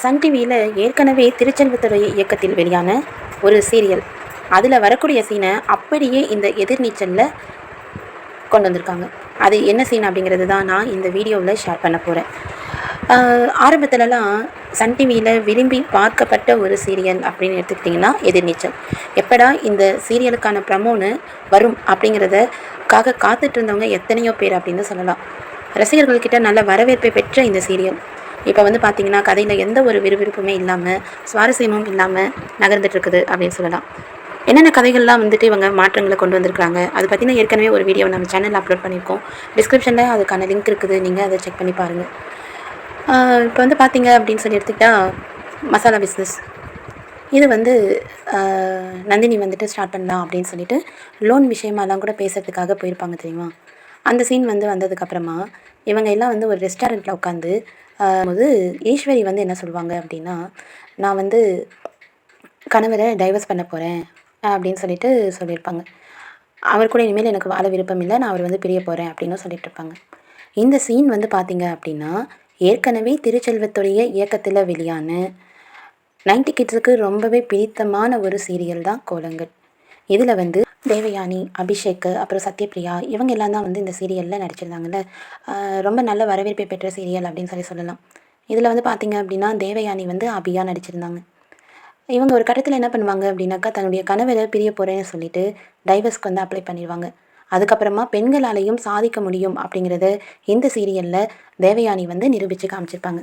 Sun டிவியில் ஏற்கனவே திருச்செல்வத்துறை இயக்கத்தில் வெளியான ஒரு சீரியல். அதில் வரக்கூடிய சீனை அப்படியே இந்த எதிர்நீச்சலில் கொண்டு வந்திருக்காங்க. அது என்ன சீன் அப்படிங்கிறது தான் நான் இந்த வீடியோவில் ஷேர் பண்ண போகிறேன் ஆரம்பத்துலலாம் சன் டிவியில் விரும்பி பார்க்கப்பட்ட ஒரு சீரியல் அப்படின்னு எடுத்துக்கிட்டிங்கன்னா எதிர்நீச்சல் எப்படா இந்த சீரியலுக்கான ப்ரமோன்னு வரும் அப்படிங்கிறதக்காக காத்துட்டு இருந்தவங்க எத்தனையோ பேர் அப்படின்னு சொல்லலாம். ரசிகர்கள்கிட்ட நல்ல வரவேற்பை பெற்ற இந்த சீரியல். இப்போ வந்து பார்த்தீங்கன்னா கதையில் எந்த ஒரு விறுவிறுப்புமே இல்லாமல் சுவாரஸ்யமும் இல்லாமல் நகர்ந்துட்டுருக்குது அப்படின்னு சொல்லலாம். என்னென்ன கதைகள்லாம் வந்துட்டு இவங்க மாற்றங்களை கொண்டு வந்திருக்காங்க அது பற்றின ஏற்கனவே ஒரு வீடியோ நம்ம சேனலில் அப்லோட் பண்ணியிருக்கோம். டிஸ்கிரிப்ஷனில் அதுக்கான லிங்க் இருக்குது நீங்கள் அதை செக் பண்ணி பாருங்கள் இப்போ வந்து பார்த்தீங்க அப்படின்னு சொல்லி எடுத்துக்கிட்டா மசாலா பிஸ்னஸ் இது வந்து நந்தினி வந்துட்டு ஸ்டார்ட் பண்ணலாம் அப்படின்னு சொல்லிட்டு லோன் விஷயமாலாம் கூட பேசுகிறதுக்காக போயிருப்பாங்க தெரியுமா? அந்த சீன் வந்து வந்ததுக்கப்புறமா இவங்க எல்லாம் வந்து ஒரு ரெஸ்டாரண்ட்டில் உட்காந்து போது ஈஸ்வரி வந்து என்ன சொல்லுவாங்க அப்படின்னா நான் வந்து கணவரை டைவர்ஸ் பண்ண போகிறேன் அப்படின்னு சொல்லிட்டு சொல்லியிருப்பாங்க. அவர் கூட இனிமேல் எனக்கு வாழ விருப்பம் இல்லை நான் அவர் வந்து பிரிய போகிறேன் அப்படின்னு சொல்லிட்டு இருப்பாங்க. இந்த சீன் வந்து பார்த்தீங்க அப்படின்னா ஏற்கனவே திருச்செல்வத்துடைய இயக்கத்தில் வெளியான நைன்டி கிட்ஸுக்கு ரொம்பவே பிடித்தமான ஒரு சீரியல் தான் கோலங்கள். இதில் வந்து தேவயானி அபிஷேக் அப்புறம் சத்யபிரியா இவங்க எல்லாம் தான் வந்து இந்த சீரியலில் நடிச்சிருந்தாங்கல்ல. ரொம்ப நல்ல வரவேற்பை பெற்ற சீரியல் அப்படின்னு சொல்லி சொல்லலாம். இதில் வந்து பார்த்திங்க அப்படின்னா தேவயானி வந்து அபியா நடிச்சிருந்தாங்க. இவங்க ஒரு கட்டத்தில் என்ன பண்ணுவாங்க அப்படின்னாக்கா தன்னுடைய கணவரை பிரிய போகிறேன்னு சொல்லிட்டு டைவர்ஸ்க்கு வந்து அப்ளை பண்ணிடுவாங்க. அதுக்கப்புறமா பெண்களாலையும் சாதிக்க முடியும் அப்படிங்கிறத இந்த சீரியலில் தேவயானி வந்து நிரூபித்து காமிச்சிருப்பாங்க.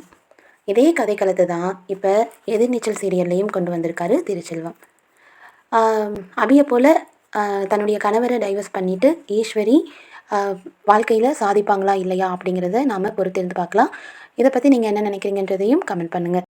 இதே கதைக்களத்தை தான் இப்போ எதிர்நீச்சல் சீரியல்லையும் கொண்டு வந்திருக்காரு திருச்செல்வம். அபியை போல் தன்னுடைய கணவரை டைவர்ஸ் பண்ணிவிட்டு ஈஸ்வரி வாழ்க்கையில் சாதிப்பாங்களா இல்லையா அப்படிங்கிறத நாம் பொறுத்திருந்து பார்க்கலாம். இதை பற்றி நீங்கள் என்ன நினைக்கிறீங்கன்றதையும் கமெண்ட் பண்ணுங்கள்